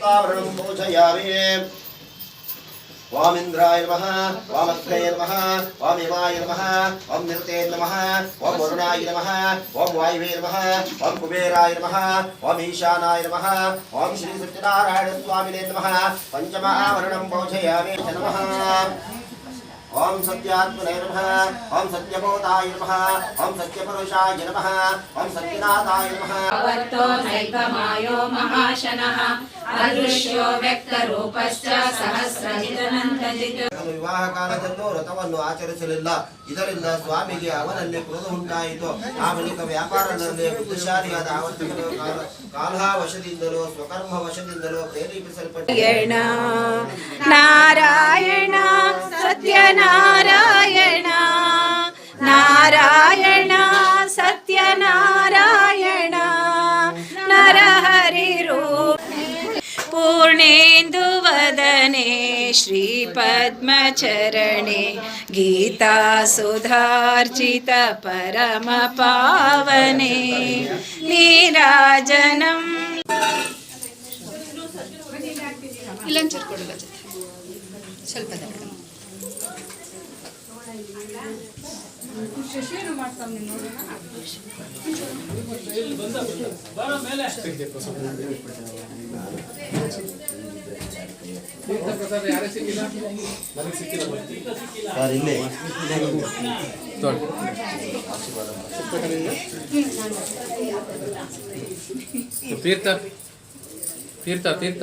हस्तावरणं पूजयामि वामिन्द्राय नमः वामग्रये नमः वामिमाय नमः ॐ निरते नमः ॐ वरुणाय नमः ॐ वायुवे नमः ॐ कुबेराय नमः ॐ ईशानाय नमः ॐ श्री सत्यनारायणस्वामिने नमः पञ्चमहावरणं पूजयामि च नमः ಓಂ ಸತ್ಯಾತ್ಮನೇ ನಮಃ. ಓಂ ಸತ್ಯಭೂತಾಯ ನಮಃ. ಓಂ ಸತ್ಯಪುರುಷಾಯ ನಮಃ. ಓಂ ಸತ್ಯನಾಥಾಯ ನಮಃ. ನೈಕಮಾಯೋ ಮಹಾಶನಃ. ಅದೃಶ್ಯೋ ವಿವಾಹ ಕಾಲದಲ್ಲೂ ವ್ರತವನ್ನು ಆಚರಿಸಲಿಲ್ಲ. ಇದರಿಂದ ಸ್ವಾಮಿಗೆ ಅವನಲ್ಲಿ ಕ್ರೋಧ ಉಂಟಾಯಿತು. ಆ ಬಳಿಕ ವ್ಯಾಪಾರದಲ್ಲಿ ಬುದ್ಧಿಶಾಲಿಯಾದ ಆವರ್ತಕರು ಕಾಲಾವಶದಿಂದಲೋ ಸ್ವಕರ್ಮ ವಶದಿಂದಲೋ ಪ್ರೇರೇಪಿಸಲ್ಪಟ್ಟ ನಾರಾಯಣ. ನಾರಾಯಣ, ಸತ್ಯನಾರಾಯಣ ನರಹರಿರು ಪೂರ್ಣೇಂದು ವದನೆ ಶ್ರೀ ಪದ್ಮಚರಣೆ, ಗೀತಾ ಸುಧಾರ್ಜಿತ ಪರಮ ಪಾವನೆ, ನೀರಾಜನಂ. ಇಲ್ಲೊಂಚೂರು ಕೊಡು ಬಜೆಟ್ ಸ್ವಲ್ಪ ದೊಡ್ಡ ಸರ್ ಇಲ್ಲೇ ತೀರ್ಥ ತೀರ್ಥ ತೀರ್ಥ